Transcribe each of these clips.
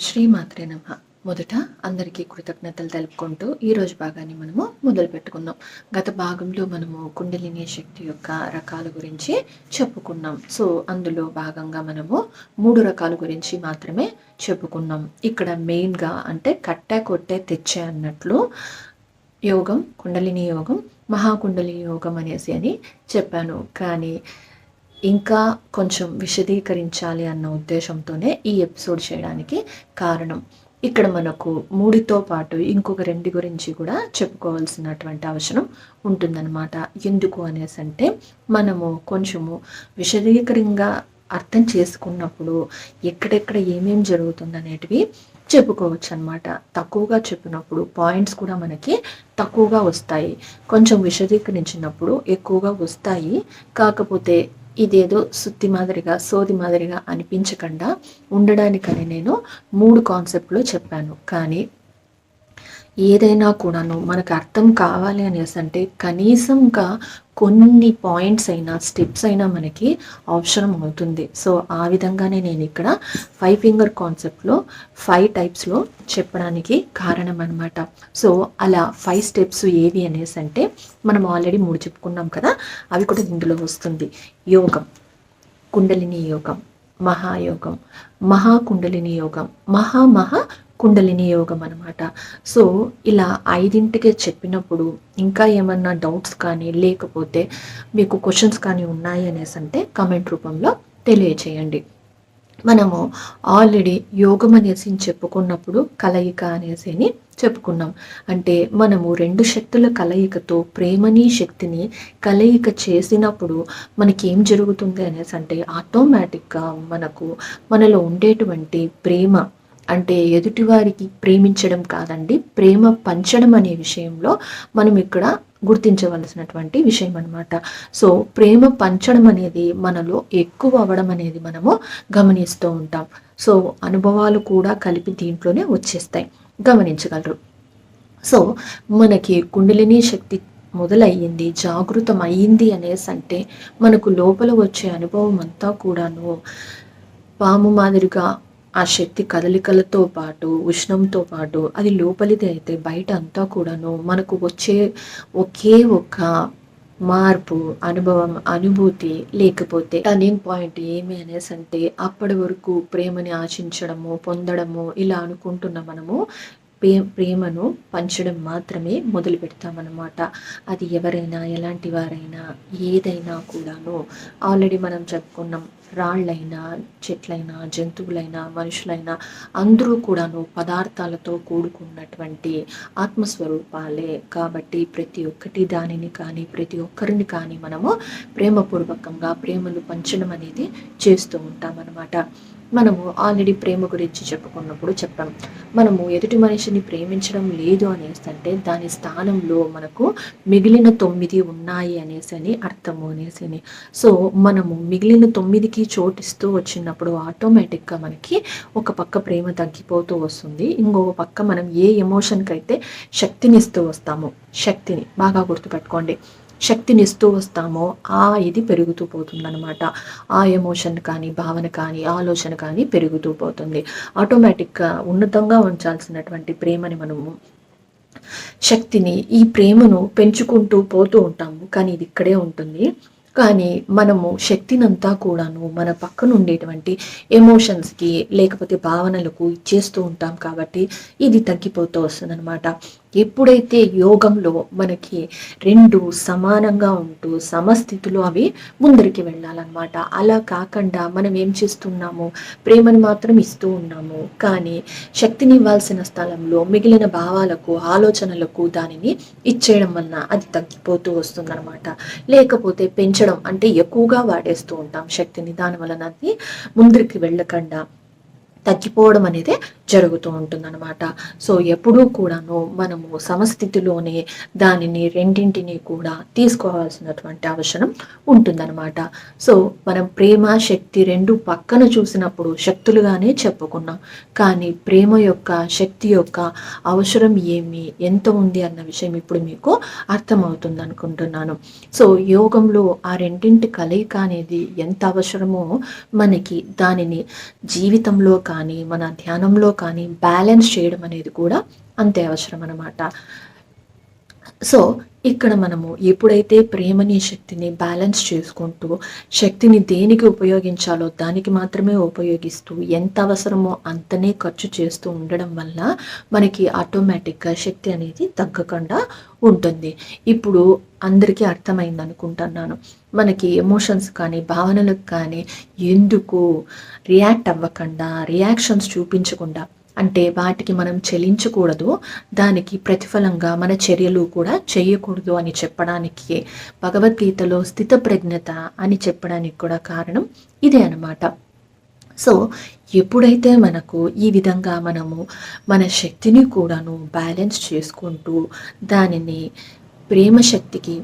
శ్రీమాత్రే నమ. మొదట అందరికీ కృతజ్ఞతలు తెలుపుకుంటూ ఈ రోజు భాగాన్ని మనము మొదలు పెట్టుకుందాం. గత భాగంలో మనము కుండలిని శక్తి యొక్క రకాల గురించి చెప్పుకున్నాం. సో అందులో భాగంగా మనము మూడు రకాల గురించి మాత్రమే చెప్పుకున్నాం. ఇక్కడ మెయిన్గా అంటే కట్టే కొట్టే తెచ్చే అన్నట్లు యోగం కుండలిని యోగం మహాకుండలిని యోగం అనేసి అని చెప్పాను. కానీ ఇంకా కొంచెం విశదీకరించాలి అన్న ఉద్దేశంతోనే ఈ ఎపిసోడ్ చేయడానికి కారణం. ఇక్కడ మనకు మూడితో పాటు ఇంకొక రెండు గురించి కూడా చెప్పుకోవాల్సినటువంటి అవసరం ఉంటుందన్నమాట. ఎందుకు అనేసి అంటే మనము కొంచెము విశదీకరంగా అర్థం చేసుకున్నప్పుడు ఎక్కడెక్కడ ఏమేమి జరుగుతుంది అనేటివి చెప్పుకోవచ్చు అనమాట తక్కువగా చెప్పినప్పుడు పాయింట్స్ కూడా మనకి తక్కువగా వస్తాయి. కొంచెం విశదీకరించినప్పుడు ఎక్కువగా వస్తాయి. కాకపోతే ఇదేదో సుత్తి మాదిరిగా సోది మాదిరిగా అనిపించకుండా ఉండడానికని నేను మూడు కాన్సెప్ట్లు చెప్పాను. కానీ ఏదైనా కూడాను మనకు అర్థం కావాలి అనేసి అంటే కనీసంగా కొన్ని పాయింట్స్ అయినా స్టెప్స్ అయినా మనకి అవసరం అవుతుంది. సో ఆ విధంగానే నేను ఇక్కడ ఫైవ్ ఫింగర్ కాన్సెప్ట్లో ఫైవ్ టైప్స్లో చెప్పడానికి కారణం అనమాట సో అలా ఫైవ్ స్టెప్స్ ఏవి అనేసి అంటే మనం ఆల్రెడీ మూడు చెప్పుకున్నాం కదా అవి కూడా ఇందులో వస్తుంది. యోగం కుండలిని యోగం మహాయోగం మహాకుండలిని యోగం మహా మహా కుండలిని యోగం అనమాట సో ఇలా ఐదింటికి చెప్పినప్పుడు ఇంకా ఏమన్నా డౌట్స్ కానీ లేకపోతే మీకు క్వశ్చన్స్ కానీ ఉన్నాయి అనేసి అంటే కమెంట్ రూపంలో తెలియచేయండి. మనము ఆల్రెడీ యోగం అనేసి చెప్పుకున్నప్పుడు కలయిక అనేసి అని చెప్పుకున్నాం. అంటే మనము రెండు శక్తుల కలయికతో ప్రేమని శక్తిని కలయిక చేసినప్పుడు మనకి ఏం జరుగుతుంది అనేసి అంటే ఆటోమేటిక్గా మనకు మనలో ఉండేటువంటి ప్రేమ అంటే ఎదుటివారికి ప్రేమించడం కాదండి ప్రేమ పంచడం అనే విషయంలో మనం ఇక్కడ గుర్తించవలసినటువంటి విషయం అనమాట సో ప్రేమ పంచడం అనేది మనలో ఎక్కువ అవ్వడం అనేది మనము గమనిస్తూ ఉంటాం. సో అనుభవాలు కూడా కలిపి దీంట్లోనే వచ్చేస్తాయి. గమనించగలరు. సో మనకి కుండలిని శక్తి మొదలయ్యింది జాగృతం అయ్యింది అనేసి అంటే మనకు లోపల వచ్చే అనుభవం అంతా కూడాను పాము మాదిరిగా ఆ శక్తి కదలికలతో పాటు ఉష్ణంతో పాటు అది లోపలిది అయితే బయట అంతా కూడాను మనకు వచ్చే ఒకే ఒక్క మార్పు అనుభవం అనుభూతి లేకపోతే టర్నింగ్ పాయింట్ ఏమి అనేసి అంటే అప్పటి వరకు ప్రేమని ఆశించడము పొందడము ఇలా అనుకుంటున్న మనము ప్రేమ ప్రేమను పంచడం మాత్రమే మొదలు పెడతామన్నమాట అది ఎవరైనా ఎలాంటి వారైనా ఏదైనా కూడాను. ఆల్రెడీ మనం చెప్పుకున్నాం రాళ్ళైనా చెట్లైనా జంతువులైనా మనుషులైనా అందరూ కూడాను పదార్థాలతో కూడుకున్నటువంటి ఆత్మస్వరూపాలే. కాబట్టి ప్రతి ఒక్కటి దానిని కానీ ప్రతి ఒక్కరిని కానీ మనము ప్రేమపూర్వకంగా ప్రేమను పంచడం అనేది చేస్తూ ఉంటామన్నమాట. మనము ఆల్రెడీ ప్రేమ గురించి చెప్పుకున్నప్పుడు చెప్పాం. మనము ఎదుటి మనిషిని ప్రేమించడం లేదు అనేసి అంటే దాని స్థానంలో మనకు మిగిలిన తొమ్మిది ఉన్నాయి అనేసి అని అర్థము అనేసి అని. సో మనము మిగిలిన తొమ్మిదికి చోటిస్తూ వచ్చినప్పుడు ఆటోమేటిక్గా మనకి ఒక పక్క ప్రేమ తగ్గిపోతూ వస్తుంది. ఇంకొక పక్క మనం ఏ ఎమోషన్కి అయితే శక్తినిస్తూ వస్తాము శక్తిని బాగా గుర్తుపెట్టుకోండి. శక్తిని ఇస్తూ వస్తామో ఆ ఇది పెరుగుతూ పోతుందనమాట ఆ ఎమోషన్ కానీ భావన కానీ ఆలోచన కానీ పెరుగుతూ పోతుంది. ఆటోమేటిక్గా ఉన్నతంగా ఉంచాల్సినటువంటి ప్రేమని మనము శక్తిని ఈ ప్రేమను పెంచుకుంటూ పోతూ ఉంటాము. కానీ ఇది ఇక్కడే ఉంటుంది. కానీ మనము శక్తినంతా కూడాను మన పక్కన ఉండేటువంటి ఎమోషన్స్కి లేకపోతే భావనలకు ఇచ్చేస్తూ ఉంటాం కాబట్టి ఇది తగ్గిపోతూ వస్తుందన్నమాట. ఎప్పుడైతే యోగంలో మనకి రెండు సమానంగా ఉంటూ సమస్థితిలో అవి ముందరికి వెళ్ళాలన్నమాట. అలా కాకుండా మనం ఏం చేస్తున్నాము? ప్రేమను మాత్రం ఇస్తూ ఉన్నాము. కానీ శక్తిని ఇవ్వాల్సిన స్థలంలో మిగిలిన భావాలకు ఆలోచనలకు దానిని ఇచ్చేయడం వలన అది తగ్గిపోతూ వస్తుందన్నమాట. లేకపోతే పెంచడం అంటే ఎక్కువగా వాడేస్తూ ఉంటాం శక్తిని. దాని వలన అది ముందరికి వెళ్ళకుండా తగ్గిపోవడం అనేది జరుగుతూ ఉంటుందన్నమాట. సో ఎప్పుడూ కూడాను మనము సమస్థితిలోనే దానిని రెండింటిని కూడా తీసుకోవాల్సినటువంటి అవసరం ఉంటుందన్నమాట. సో మనం ప్రేమ శక్తి రెండు పక్కన చూసినప్పుడు శక్తులుగానే చెప్పుకున్నాం. కానీ ప్రేమ యొక్క శక్తి యొక్క అవసరం ఏమి ఎంత ఉంది అన్న విషయం ఇప్పుడు మీకు అర్థమవుతుంది అనుకుంటున్నాను సో యోగంలో ఆ రెండింటి కలయిక అనేది ఎంత అవసరమో మనకి దానిని జీవితంలో కానీ మన ధ్యానంలో కానీ బ్యాలెన్స్ చేయడం అనేది కూడా అంతే అవసరం అనమాట సో ఇక్కడ మనము ఎప్పుడైతే ప్రేమని శక్తిని బ్యాలెన్స్ చేసుకుంటూ శక్తిని దేనికి ఉపయోగించాలో దానికి మాత్రమే ఉపయోగిస్తూ ఎంత అవసరమో అంతనే ఖర్చు చేస్తూ ఉండడం వల్ల మనకి ఆటోమేటిక్గా శక్తి అనేది తగ్గకుండా ఉంటుంది. ఇప్పుడు అందరికీ అర్థమైంది అనుకుంటున్నాను. మనకి ఎమోషన్స్ కానీ భావనలకు కానీ ఎందుకు రియాక్ట్ అవ్వకుండా రియాక్షన్స్ చూపించకుండా అంటే వాటికి మనం చెల్లించకూడదు దానికి ప్రతిఫలంగా మన చర్యలు కూడా చేయకూడదు అని చెప్పడానికి భగవద్గీతలో స్థితప్రజ్ఞత అని చెప్పడానికి కూడా కారణం ఇదే అనమాట సో ఎప్పుడైతే మనకు ఈ విధంగా మనము మన శక్తిని కూడాను బ్యాలెన్స్ చేసుకుంటూ దానిని ప్రేమ శక్తికి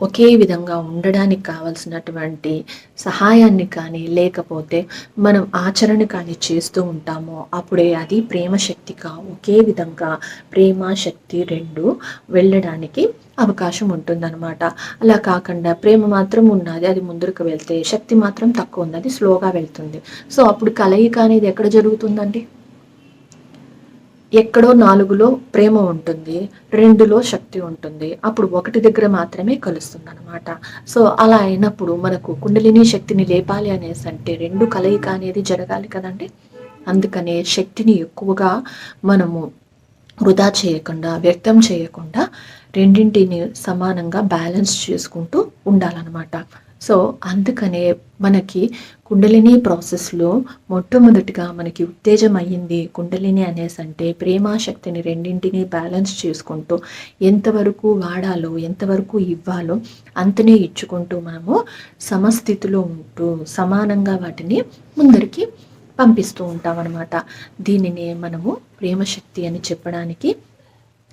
ఒకే విధంగా ఉండడానికి కావలసినటువంటి సహాయాన్ని కానీ లేకపోతే మనం ఆచరణ కానీ చేస్తూ ఉంటామో అప్పుడే అది ప్రేమ శక్తిగా ఒకే విధంగా ప్రేమ శక్తి రెండు వెళ్ళడానికి అవకాశం ఉంటుందన్నమాట. అలా కాకుండా ప్రేమ మాత్రం ఉన్నది అది ముందుకు వెళ్తే శక్తి మాత్రం తక్కువ ఉంది అది స్లోగా వెళ్తుంది. సో అప్పుడు కలయిక అనేది ఎక్కడ జరుగుతుందండి? ఎక్కడో నాలుగులో ప్రేమ ఉంటుంది రెండులో శక్తి ఉంటుంది. అప్పుడు ఒకటి దగ్గర మాత్రమే కలుస్తుంది అనమాట సో అలా అయినప్పుడు మనకు కుండలిని శక్తిని లేపాలి అనేసి అంటే రెండు కలయిక అనేది జరగాలి కదండి? అందుకనే శక్తిని ఎక్కువగా మనము వృధా చేయకుండా వ్యక్తం చేయకుండా రెండింటిని సమానంగా బ్యాలెన్స్ చేసుకుంటూ ఉండాలన్నమాట. సో అందుకనే మనకి కుండలిని ప్రాసెస్లో మొట్టమొదటిగా మనకి ఉత్తేజం అయ్యింది కుండలిని అనేసి అంటే ప్రేమాశక్తిని రెండింటిని బ్యాలెన్స్ చేసుకుంటూ ఎంతవరకు వాడాలో ఎంతవరకు ఇవ్వాలో అంతనే ఇచ్చుకుంటూ మనము సమస్థితిలో ఉంటూ సమానంగా వాటిని ముందరికి పంపిస్తూ ఉంటాం అనమాట దీనిని మనము ప్రేమశక్తి అని చెప్పడానికి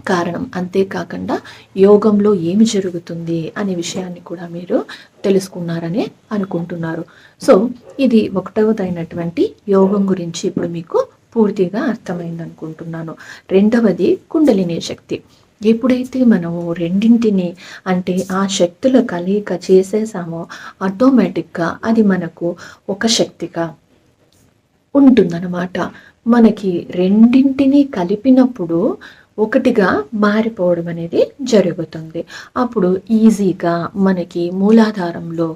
కారణం. అంతేకాకుండా యోగంలో ఏమి జరుగుతుంది అనే విషయాన్ని కూడా మీరు తెలుసుకున్నారని అనుకుంటున్నారు. సో ఇది ఒకటవదైనటువంటి యోగం గురించి ఇప్పుడు మీకు పూర్తిగా అర్థమైంది అనుకుంటున్నాను. రెండవది కుండలిని శక్తి. ఎప్పుడైతే మనము రెండింటిని అంటే ఆ శక్తుల కలయిక చేసేసామో ఆటోమేటిక్గా అది మనకు ఒక శక్తిగా ఉంటుందన్నమాట. మనకి రెండింటిని కలిపినప్పుడు ఒకటిగా మారిపోవడం అనేది జరుగుతుంది. అప్పుడు ఈజీగా మనకి మూలాధారంలో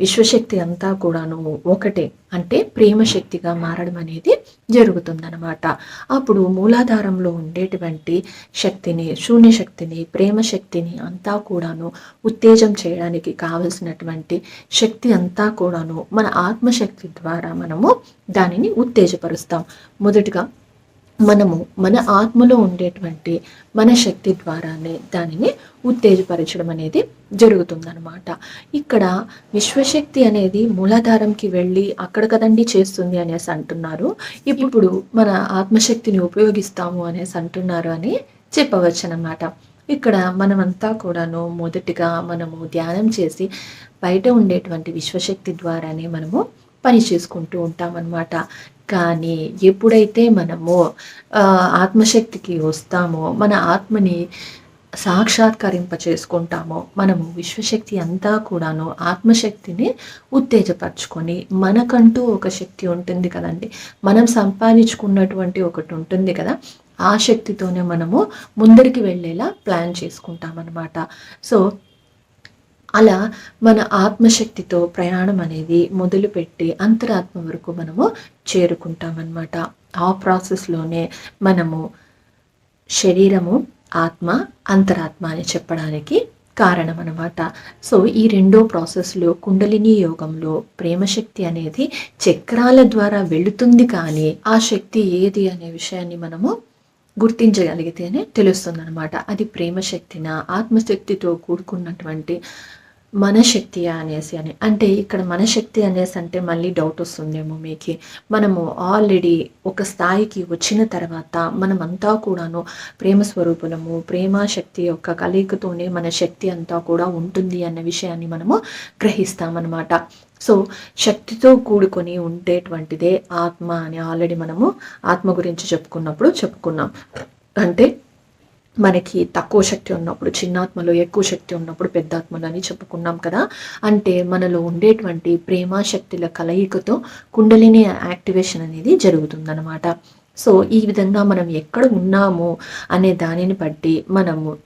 విశ్వశక్తి అంతా కూడాను ఒకటే అంటే ప్రేమ శక్తిగా మారడం అనేది జరుగుతుందనమాట అప్పుడు మూలాధారంలో ఉండేటువంటి శక్తిని శూన్య శక్తిని ప్రేమ శక్తిని అంతా కూడాను ఉత్తేజం చేయడానికి కావలసినటువంటి శక్తి అంతా కూడాను మన ఆత్మశక్తి ద్వారా మనము దానిని ఉత్తేజపరుస్తాం. మొదటిగా మనము మన ఆత్మలో ఉండేటువంటి మన శక్తి ద్వారానే దానిని ఉత్తేజపరచడం అనేది జరుగుతుందనమాట ఇక్కడ విశ్వశక్తి అనేది మూలాధారంకి వెళ్ళి అక్కడ కదండి చేస్తుంది అనేసి అంటున్నారు. ఇప్పుడు మన ఆత్మశక్తిని ఉపయోగిస్తాము అనేసి అంటున్నారు అని చెప్పవచ్చు అనమాట ఇక్కడ మనమంతా కూడాను మొదటిగా మనము ధ్యానం చేసి బయట ఉండేటువంటి విశ్వశక్తి ద్వారానే మనము పని చేసుకుంటూ ఉంటామన్నమాట. కానీ ఎప్పుడైతే మనము ఆత్మశక్తికి వస్తామో మన ఆత్మని సాక్షాత్కరింప చేసుకుంటామో మనము విశ్వశక్తి అంతా కూడాను ఆత్మశక్తిని ఉత్తేజపరచుకొని మనకంటూ ఒక శక్తి ఉంటుంది కదండి. మనం సంపాదించుకున్నటువంటి ఒకటి ఉంటుంది కదా. ఆ శక్తితోనే మనము ముందరికి వెళ్ళేలా ప్లాన్ చేసుకుంటాం అనమాట సో అలా మన ఆత్మశక్తితో ప్రయాణం అనేది మొదలుపెట్టి అంతరాత్మ వరకు మనము చేరుకుంటామన్నమాట. ఆ ప్రాసెస్లోనే మనము శరీరము ఆత్మ అంతరాత్మ అని చెప్పడానికి కారణం అనమాట సో ఈ రెండో ప్రాసెస్లో కుండలిని యోగంలో ప్రేమశక్తి అనేది చక్రాల ద్వారా వెళుతుంది కానీ ఆ శక్తి ఏది అనే విషయాన్ని మనము గుర్తించగలిగితేనే తెలుస్తుంది అనమాట అది ప్రేమశక్తిన ఆత్మశక్తితో కూడుకున్నటువంటి మనశక్తి అనేసి అని. అంటే ఇక్కడ మనశక్తి అనేసి అంటే మళ్ళీ డౌట్ వస్తుందేమో మీకు. మనము ఆల్రెడీ ఒక స్థాయికి వచ్చిన తర్వాత మనమంతా కూడాను ప్రేమ స్వరూపులము ప్రేమ శక్తి యొక్క కలయికతోనే మన శక్తి అంతా కూడా ఉంటుంది అన్న విషయాన్ని మనము గ్రహిస్తామన్నమాట. సో శక్తితో కూడుకొని ఉండేటువంటిదే ఆత్మ అని ఆల్రెడీ మనము ఆత్మ గురించి చెప్పుకున్నప్పుడు చెప్పుకున్నాం. అంటే మనకి తక్కువ శక్తి ఉన్నప్పుడు చిన్నాత్మలో ఎక్కువ శక్తి ఉన్నప్పుడు పెద్దాత్మలు అని చెప్పుకున్నాం కదా. అంటే మనలో ఉండేటువంటి ప్రేమ శక్తుల కలయికతో కుండలిని యాక్టివేషన్ అనేది జరుగుతుందన్నమాట. సో ఈ విధంగా మనం ఎక్కడ ఉన్నాము అనే దానిని బట్టి మనము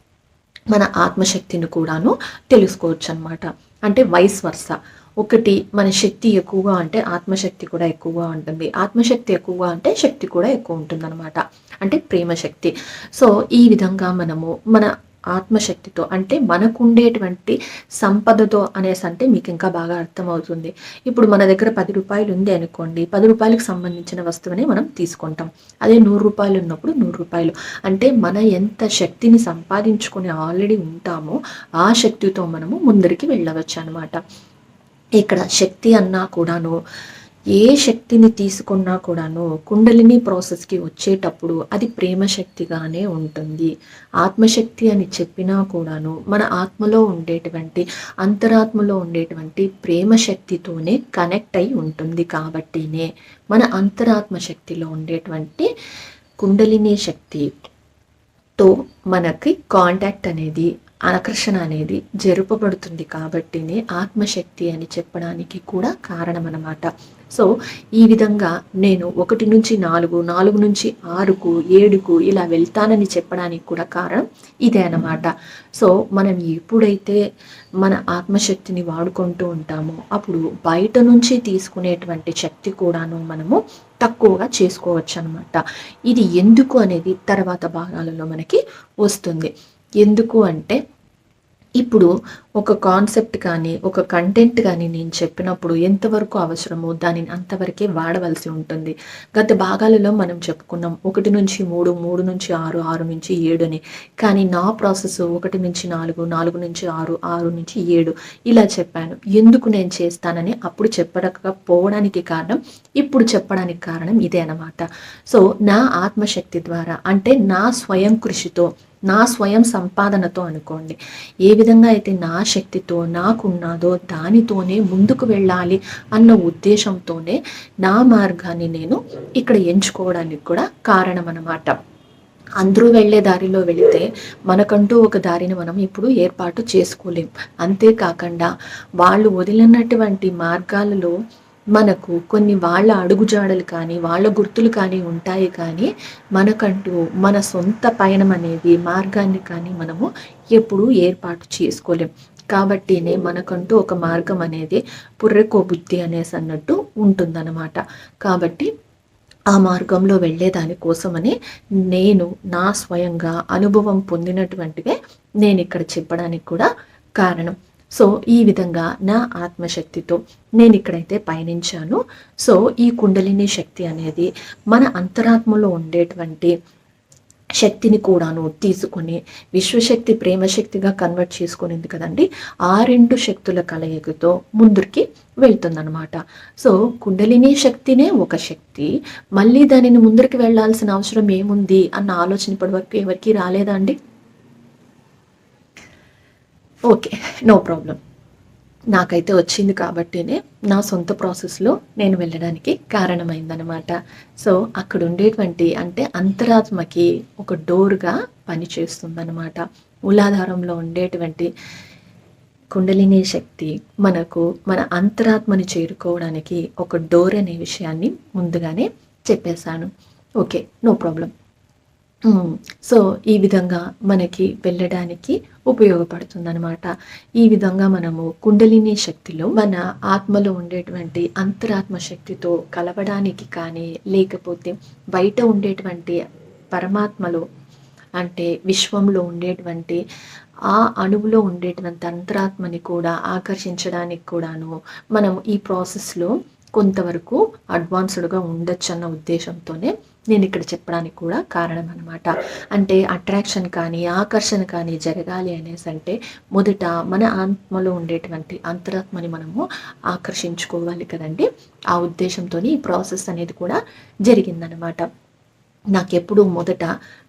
మన ఆత్మశక్తిని కూడాను తెలుసుకోవచ్చు అనమాట అంటే వైస్ వర్స. ఒకటి మన శక్తి ఎక్కువగా అంటే ఆత్మశక్తి కూడా ఎక్కువగా ఉంటుంది. ఆత్మశక్తి ఎక్కువగా అంటే శక్తి కూడా ఎక్కువ ఉంటుంది అనమాట అంటే ప్రేమ శక్తి సో ఈ విధంగా మనము మన ఆత్మశక్తితో అంటే మనకు ఉండేటువంటి సంపదతో అనేసి అంటే మీకు ఇంకా బాగా అర్థమవుతుంది. ఇప్పుడు మన దగ్గర పది రూపాయలు ఉంది అనుకోండి. పది రూపాయలకు సంబంధించిన వస్తువునే మనం తీసుకుంటాం. అదే నూరు రూపాయలు ఉన్నప్పుడు నూరు రూపాయలు. అంటే మన ఎంత శక్తిని సంపాదించుకొని ఆల్రెడీ ఉంటామో ఆ శక్తితో మనము ముందరికి వెళ్ళవచ్చు అనమాట ఇక్కడ శక్తి అన్నా కూడాను ఏ శక్తిని తీసుకున్నా కూడాను కుండలిని ప్రాసెస్కి వచ్చేటప్పుడు అది ప్రేమ శక్తిగానే ఉంటుంది. ఆత్మశక్తి అని చెప్పినా కూడాను మన ఆత్మలో ఉండేటువంటి అంతరాత్మలో ఉండేటువంటి ప్రేమ శక్తితోనే కనెక్ట్ అయి ఉంటుంది కాబట్టినే మన అంతరాత్మ శక్తిలో ఉండేటువంటి కుండలిని శక్తితో మనకి కాంటాక్ట్ అనేది ఆకర్షణ అనేది జరుపబడుతుంది కాబట్టినే ఆత్మశక్తి అని చెప్పడానికి కూడా కారణం అన్నమాట సో ఈ విధంగా నేను ఒకటి నుంచి నాలుగు నాలుగు నుంచి ఆరుకు ఏడుకు ఇలా వెళ్తానని చెప్పడానికి కూడా కారణం ఇదే అనమాట సో మనం ఎప్పుడైతే మన ఆత్మశక్తిని వాడుకుంటూ ఉంటామో అప్పుడు బయట నుంచి తీసుకునేటువంటి శక్తి కూడాను మనము తక్కువగా చేసుకోవచ్చు అనమాట ఇది ఎందుకు అనేది తర్వాత భాగాలలో మనకి వస్తుంది. ఎందుకు అంటే ఇప్పుడు ఒక కాన్సెప్ట్ కానీ ఒక కంటెంట్ కానీ నేను చెప్పినప్పుడు ఎంతవరకు అవసరమో దానిని అంతవరకే వాడవలసి ఉంటుంది. గత భాగాలలో మనం చెప్పుకున్నాం ఒకటి నుంచి మూడు మూడు నుంచి ఆరు ఆరు నుంచి ఏడు అని కానీ నా ప్రాసెస్ ఒకటి నుంచి నాలుగు నాలుగు నుంచి ఆరు ఆరు నుంచి ఏడు. ఇలా చెప్పాను. ఎందుకు నేను చేస్తానని అప్పుడు చెప్పకపోవడానికి కారణం ఇప్పుడు చెప్పడానికి కారణం ఇదే అనమాట సో నా ఆత్మశక్తి ద్వారా అంటే నా స్వయం కృషితో నా స్వయం సంపాదనతో అనుకోండి. ఏ విధంగా అయితే నా శక్తితో నాకున్నదో దానితోనే ముందుకు వెళ్ళాలి అన్న ఉద్దేశంతోనే నా మార్గాన్ని నేను ఇక్కడ ఎంచుకోవడానికి కూడా కారణం అన్నమాట అందరూ వెళ్ళే దారిలో వెళితే మనకంటూ ఒక దారిని మనం ఇప్పుడు ఏర్పాటు చేసుకోలేం. అంతేకాకుండా వాళ్ళు వదిలినటువంటి మార్గాలలో మనకు కొన్ని వాళ్ళ అడుగుజాడలు కానీ వాళ్ళ గుర్తులు కానీ ఉంటాయి కానీ మనకంటూ మన సొంత పయనం అనేది మార్గాన్ని కానీ మనము ఎప్పుడూ ఏర్పాటు చేసుకోలేం. కాబట్టినే మనకంటూ ఒక మార్గం అనేది పుర్రెకో బుద్ధి అనేసి అన్నట్టు ఉంటుందన్నమాట. కాబట్టి ఆ మార్గంలో వెళ్ళేదాని కోసమని నేను నా స్వయంగా అనుభవం పొందినటువంటివే నేను ఇక్కడ చెప్పడానికి కూడా కారణం. సో ఈ విధంగా నా ఆత్మశక్తితో నేను ఇక్కడైతే పయనించాను. సో ఈ కుండలిని శక్తి అనేది మన అంతరాత్మలో ఉండేటువంటి శక్తిని కూడాను తీసుకొని విశ్వశక్తి ప్రేమశక్తిగా కన్వర్ట్ చేసుకునేది కదండి ఆ రెండు శక్తుల కలయికతో ముందుకి వెళ్తుందనమాట సో కుండలిని శక్తినే ఒక శక్తి. మళ్ళీ దానిని ముందరికి వెళ్ళాల్సిన అవసరం ఏముంది అన్న ఆలోచన ఇప్పటివరకు ఎవరికీ ఎవరికి రాలేదా అండి? Okay no problem. నాకైతే వచ్చింది కాబట్టినే నా సొంత ప్రాసెస్లో నేను వెళ్ళడానికి కారణమైందనమాట సో అక్కడ ఉండేటువంటి అంటే అంతరాత్మకి ఒక డోర్గా పనిచేస్తుందన్నమాట మూలాధారంలో ఉండేటువంటి కుండలిని శక్తి మనకు మన అంతరాత్మని చేరుకోవడానికి ఒక డోర్ అనే విషయాన్ని ముందుగానే చెప్పేశాను. Okay no problem. సో ఈ విధంగా మనకి వెళ్ళడానికి ఉపయోగపడుతుంది అనమాట ఈ విధంగా మనము కుండలిని శక్తిలో మన ఆత్మలో ఉండేటువంటి అంతరాత్మ శక్తితో కలవడానికి కానీ లేకపోతే బయట ఉండేటువంటి పరమాత్మలో అంటే విశ్వంలో ఉండేటువంటి ఆ అణువులో ఉండేటువంటి అంతరాత్మని కూడా ఆకర్షించడానికి కూడాను మనం ఈ ప్రాసెస్లో కొంతవరకు అడ్వాన్స్డ్గా ఉండొచ్చు అన్న ఉద్దేశంతోనే నేను ఇక్కడ చెప్పడానికి కూడా కారణం అనమాట అంటే అట్రాక్షన్ కానీ ఆకర్షణ కానీ జరగాలి అనేసి అంటే మొదట మన ఆత్మలో ఉండేటువంటి అంతరాత్మని మనము ఆకర్షించుకోవాలి కదండి. ఆ ఉద్దేశంతో ఈ ప్రాసెస్ అనేది కూడా జరిగిందనమాట నాకెప్పుడు మొదట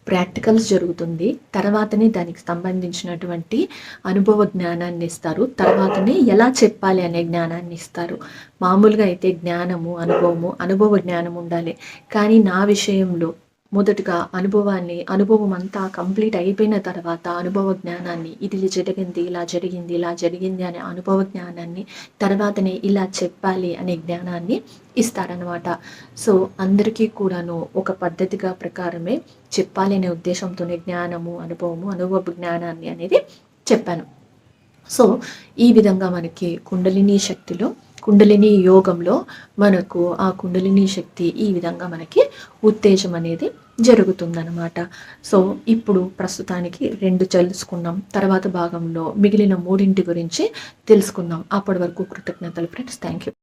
ప్రాక్టికల్స్ జరుగుతుంది. తర్వాతనే దానికి సంబంధించినటువంటి అనుభవ జ్ఞానాన్ని ఇస్తారు. తర్వాతనే ఎలా చెప్పాలి అనే జ్ఞానాన్ని ఇస్తారు. మామూలుగా అయితే జ్ఞానము అనుభవము అనుభవ జ్ఞానం ఉండాలి. కానీ నా విషయంలో మొదటగా అనుభవాన్ని అనుభవం అంతా కంప్లీట్ అయిపోయిన తర్వాత అనుభవ జ్ఞానాన్ని ఇది జరిగింది ఇలా జరిగింది ఇలా జరిగింది అనే అనుభవ జ్ఞానాన్ని తర్వాతనే ఇలా చెప్పాలి అనే జ్ఞానాన్ని ఇస్తారనమాట సో అందరికీ కూడాను ఒక పద్ధతిగా ప్రకారమే చెప్పాలనే ఉద్దేశంతోనే జ్ఞానము అనుభవము అనుభవ జ్ఞానాన్ని అనేది చెప్పాను. సో ఈ విధంగా మనకి కుండలిని శక్తిలో కుండలిని యోగంలో మనకు ఆ కుండలిని శక్తి ఈ విధంగా మనకి ఉత్తేజం అనేది జరుగుతుందనమాట సో ఇప్పుడు ప్రస్తుతానికి రెండు తెలుసుకున్నాం. తర్వాత భాగంలో మిగిలిన మూడింటి గురించి తెలుసుకుందాం. అప్పటి వరకు కృతజ్ఞతలు ఫ్రెండ్స్ థ్యాంక్ యూ